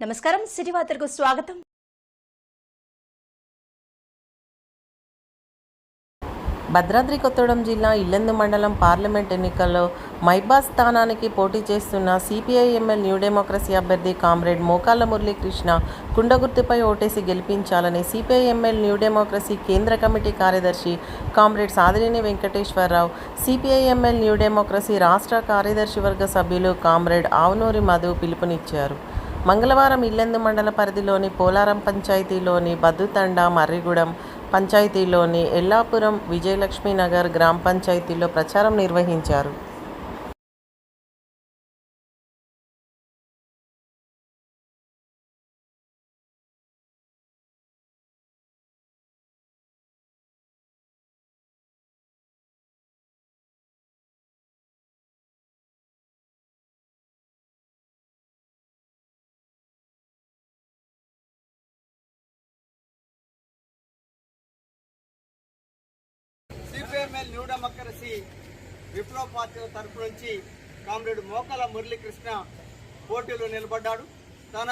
నమస్కారం సిటీ వార్తలకు స్వాగతం. భద్రాద్రి కొత్తగూడెం జిల్లా ఇల్లెందు మండలం పార్లమెంట్ ఎన్నికల్లో మైబాస్ స్థానానికి పోటీ చేస్తున్న సిపిఐ ఎంఎల్ న్యూ డెమోక్రసీ అభ్యర్థి కామ్రేడ్ మోకాల మురళీకృష్ణ కుండగుర్తుపై ఓటేసి గెలిపించాలని సిపిఐ ఎంఎల్ న్యూ డెమోక్రసీ కేంద్ర కమిటీ కార్యదర్శి comrade Sadineni Venkateswararao CPI ML New Democracy రాష్ట్ర కార్యదర్శి వర్గ సభ్యులు కామ్రేడ్ ఆవునూరి మధు పిలుపునిచ్చారు. మంగళవారం ఇల్లెందు మండల పరిధిలోని పోలారం పంచాయతీలోని బద్దుతండ మర్రిగూడెం పంచాయతీలోని ఎల్లాపురం విజయలక్ష్మీనగర్ గ్రామ పంచాయతీలో ప్రచారం నిర్వహించారు. సిపిఎంఎల్ న్యూ డెమోక్రసీ విప్లవ పార్టీ తరఫు నుంచి కామ్రేడ్ మోకల మురళీకృష్ణ పోటీలో నిలబడ్డాడు. తన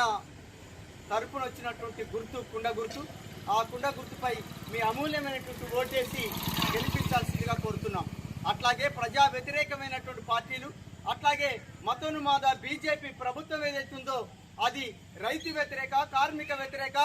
తరఫున వచ్చినటువంటి గుర్తు కుండ గుర్తు. ఆ కుండ గుర్తుపై మీ అమూల్యమైనటువంటి ఓటేసి గెలిపించాల్సిందిగా కోరుతున్నాం. అట్లాగే ప్రజా వ్యతిరేకమైనటువంటి పార్టీలు అట్లాగే మతోన్మాద బీజేపీ ప్రభుత్వం ఏదైతుందో అది రైతు వ్యతిరేక కార్మిక వ్యతిరేక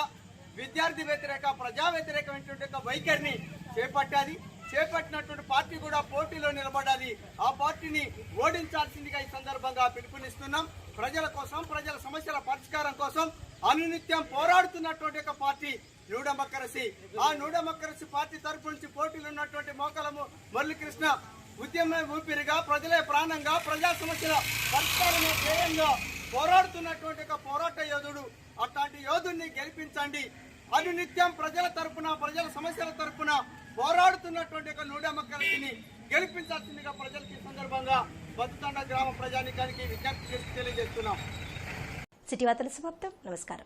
విద్యార్థి వ్యతిరేక ప్రజా వ్యతిరేకమైనటువంటి ఒక వైఖరిని చేపట్టాలి చేపట్టినటువంటి పార్టీ కూడా పోటీలో నిలబడాలి. ఆ పార్టీని ఓడించాల్సిందిగా ఈ సందర్భంగా పిలుపునిస్తున్నాం. ప్రజల కోసం ప్రజల సమస్యల పరిష్కారం కోసం అనునిత్యం పోరాడుతున్నటువంటి ఒక పార్టీ నూడమక్కరసి ఆ న్యూ పార్టీ తరపు నుంచి పోటీలు ఉన్నటువంటి మోకలము మురళీకృష్ణ ఉద్యమ ఊపిరిగా ప్రజలే ప్రాణంగా ప్రజా సమస్యల పరిష్కారమే ధ్యేయంగా పోరాడుతున్నటువంటి ఒక పోరాట యోధుడు. అట్లాంటి యోధుడిని గెలిపించండి. అనునిత్యం ప్రజల తరపున ప్రజల సమస్యల తరపున పోరాడుతున్నటువంటి ఒక నూడెమక్కలకి గెలిపించాల్సిందిగా ప్రజలకి ఈ సందర్భంగా బతుతండ గ్రామ ప్రజానికానికి విజ్ఞప్తి చేసి తెలియజేస్తున్నాం. సిటీ వార్తల సమాప్తం. నమస్కారం.